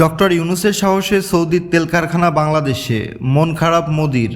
Doctor ইউনুসের সাহসে সৌদির তেল কারখানা বাংলাদেশে, মন খারাপ মোদির।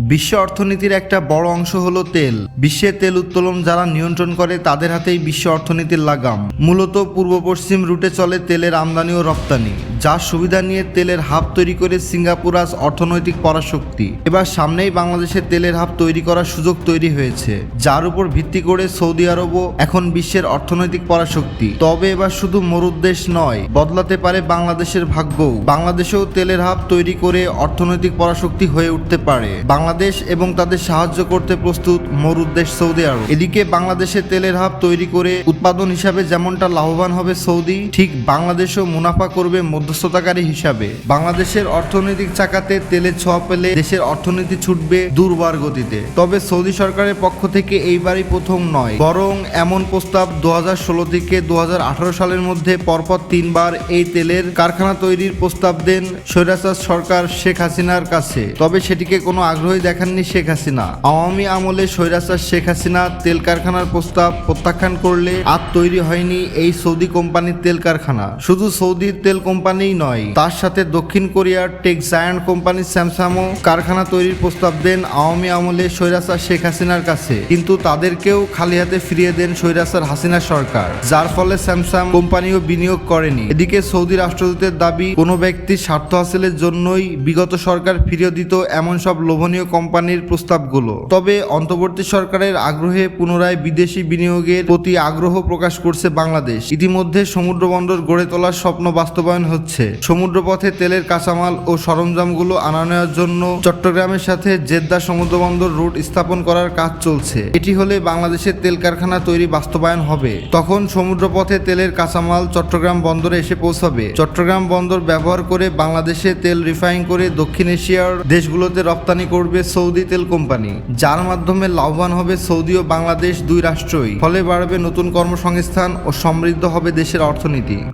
বিশ্ব অর্থনীতির একটা বড় অংশ হলো তেল। বিশ্বে তেল উত্তোলন যারা নিয়ন্ত্রণ করে, তাদের হাতেই বিশ্ব অর্থনীতির লাগাম। মূলত পূর্ব পশ্চিম রুটে চলে তেলের আমদানি ও রপ্তানি। যার সুবিধা নিয়ে তেলের হাব তৈরি করে সিঙ্গাপুর আজ অর্থনৈতিক পরাশক্তি। এবার সামনেই বাংলাদেশে তেলের হাব তৈরি করার সুযোগ তৈরি হয়েছে, যার উপর ভিত্তি করে সৌদি আরবও এখন বিশ্বের অর্থনৈতিক পরাশক্তি। তবে এবার শুধু মরুদ্দেশ নয়, বদলাতে পারে বাংলাদেশের ভাগ্যও। বাংলাদেশেও তেলের হাব তৈরি করে অর্থনৈতিক পরাশক্তি হয়ে উঠতে পারে। বাংলাদেশ এবং তাদের সাহায্য করতে প্রস্তুত মরুদ্দেশ সৌদি আরব। এদিকে বাংলাদেশে তেলের হাব তৈরি করে উৎপাদন হিসাবে যেমনটা লাভবান হবে সৌদি, ঠিক বাংলাদেশও মুনাফা করবে মধ্যস্থতাকারী হিসাবে বাংলাদেশের অর্থনৈতিক চাকাতে তেলের ছোঁয়া পেলে দেশের অর্থনীতি ছুটবে দুর্বার গতিতে। তবে সৌদি সরকারের পক্ষ থেকে এইবারই প্রথম নয়, বরং এমন প্রস্তাব দু থেকে দু সালের মধ্যে পরপর তিনবার এই তেলের কারখানা তৈরির প্রস্তাব দেন স্বৈরাচার সরকার শেখ হাসিনার কাছে। তবে সেটিকে কোনো আগ্রহী দেখাননি শেখ হাসিনা। আওয়ামী আমলে স্বৈরাচার শেখ হাসিনা তেল কারখানার প্রস্তাব প্রত্যাখ্যান করলে আর তৈরি হয়নি এই সৌদি কোম্পানির তেল কারখানা। শুধু সৌদির তেল কোম্পানিই নয়। তার সাথে দক্ষিণ কোরিয়ার টেক জায়ান্ট কোম্পানি স্যামসাংও কারখানা তৈরির প্রস্তাব দেন আওয়ামী আমলে স্বৈরাচার শেখ হাসিনার কাছে। কিন্তু তাদেরকেও খালি হাতে ফিরিয়ে দেন স্বৈরাচার হাসিনা সরকার, যার ফলে স্যামসাং কোম্পানিও বিনিয়োগ করেনি। এদিকে সৌদি রাষ্ট্রদূতের দাবি, কোনো ব্যক্তির স্বার্থ হাসিলের জন্যই বিগত সরকার ফিরিয়ে দিত এমন সব লোভনীয় কোম্পানির প্রস্তাবগুলো। তবে অন্তর্বর্তী সরকারের আগ্রহে পুনরায় বিদেশি বিনিয়োগের প্রতি আগ্রহ প্রকাশ করছে বাংলাদেশ। ইতিমধ্যে সমুদ্রবন্দর গড়ে তোলার স্বপ্ন বাস্তবায়ন হচ্ছে। সমুদ্রপথে তেলের কাঁচামাল ও সরঞ্জামগুলো আনা নেওয়ার জন্য চট্টগ্রামের সাথে জেদ্দা সমুদ্র বন্দর রুট স্থাপন করার কাজ চলছে। এটি হলে বাংলাদেশের তেল কারখানা তৈরি বাস্তবায়ন হবে। তখন সমুদ্রপথে তেলের কাঁচামাল চট্টগ্রাম বন্দরে এসে পৌঁছাবে। চট্টগ্রাম বন্দর ব্যবহার করে বাংলাদেশে তেল রিফাইন করে দক্ষিণ এশিয়ার দেশগুলোতে রপ্তানি করবে সৌদি তেল কোম্পানি। যার মাধ্যমে লাভবান হবে সৌদি ও বাংলাদেশ দুই রাষ্ট্রই। ফলে বাড়বে নতুন কর্মসংস্থান ও সমৃদ্ধ হবে দেশের অর্থনীতি।